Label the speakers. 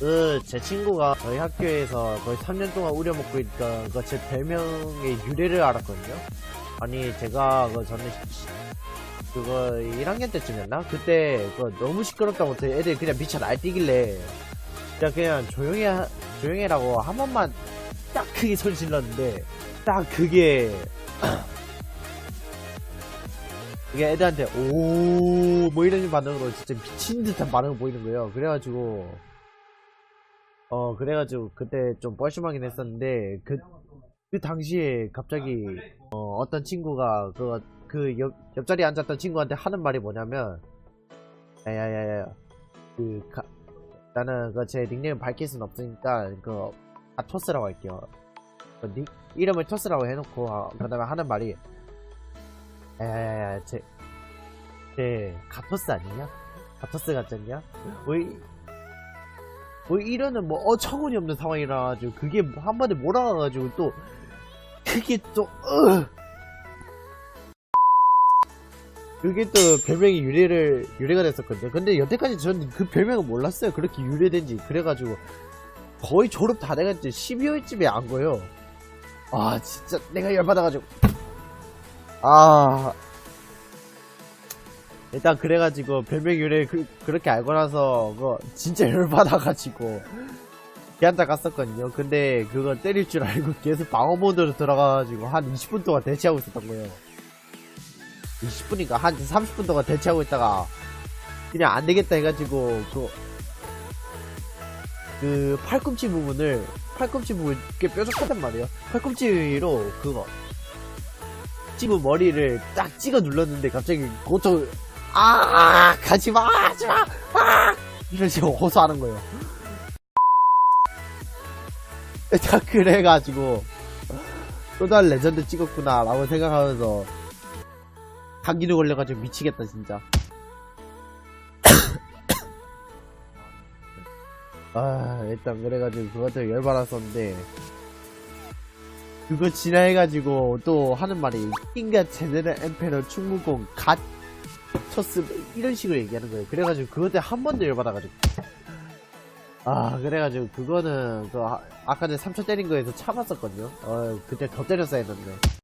Speaker 1: 그 제 친구가 저희 학교에서 거의 3년 동안 우려먹고 있던 그 제 별명의 유래를 알았거든요. 아니 제가 그 저는 시- 그거 1학년 때쯤이었나? 그때 그 너무 시끄럽다고 저 애들이 그냥 미쳐 날뛰길래 그냥 그냥 조용히 하, 조용히 해라고 한 번만 딱 크게 소리 질렀는데 딱 그게 이게 애들한테 오 뭐 이런 반응으로 진짜 미친 듯한 반응을 보이는 거예요. 그래가지고 어 그래가지고 그때 좀 뻘쭘하긴 했었는데 그 그 당시에 갑자기 어, 어떤 친구가 그, 그 옆, 옆자리에 앉았던 친구한테 하는 말이 뭐냐면 야야야야 그 가, 나는 그 제 닉네임 밝힐 순 없으니까 그 아, 토스라고 할게요 그 닉, 이름을 토스라고 해놓고 아, 그 다음에 하는 말이 야야야야 제, 제 가토스 아니냐? 가토스 같지 않냐? 뭐, 이, 뭐 이러는 뭐 어처구니 없는 상황이라 가지고 그게 한마디 몰아가 가지고 또 그게 또 으. 그게 또 별명이 유래를 유래가 됐었거든요. 근데 여태까지 저는 그 별명을 몰랐어요. 그렇게 유래된지 그래가지고 거의 졸업 다 돼가지고 12월쯤에 안 거예요. 아 진짜 내가 열받아가지고 아 일단 그래가지고 별명 유래 그, 그렇게 알고 나서 그거 진짜 열받아가지고 걔한테 갔었거든요. 근데 그거 때릴 줄 알고 계속 방어 모드로 들어가가지고 한 20분 동안 대치하고 있었던 거예요. 20분인가 한 30분 동안 대치하고 있다가 그냥 안 되겠다 해가지고 그, 그 팔꿈치 부분을 팔꿈치 부분 꽤 뾰족하단 말이에요. 팔꿈치로 그거 친구 머리를 딱 찍어 눌렀는데 갑자기 고통 아 가지마 하지마. 아. 이런 식으로 호소하는 거예요. 딱 그래가지고 또 다른 레전드 찍었구나 라고 생각하면서 감기도 걸려가지고 미치겠다 진짜. 아 일단 그래가지고 그것도 열받았었는데 그거 지나해가지고 또 하는 말이 인가 제네럴 엠페러 충무공 갓 쳤음 이런 식으로 얘기하는 거예요. 그래가지고 그것 때문에 한번더 열받아가지고. 아 그래가지고 그거는 그 아, 아까 전에 3초 때린 거에서 참았었거든요. 어 그때 더 때렸어야 했는데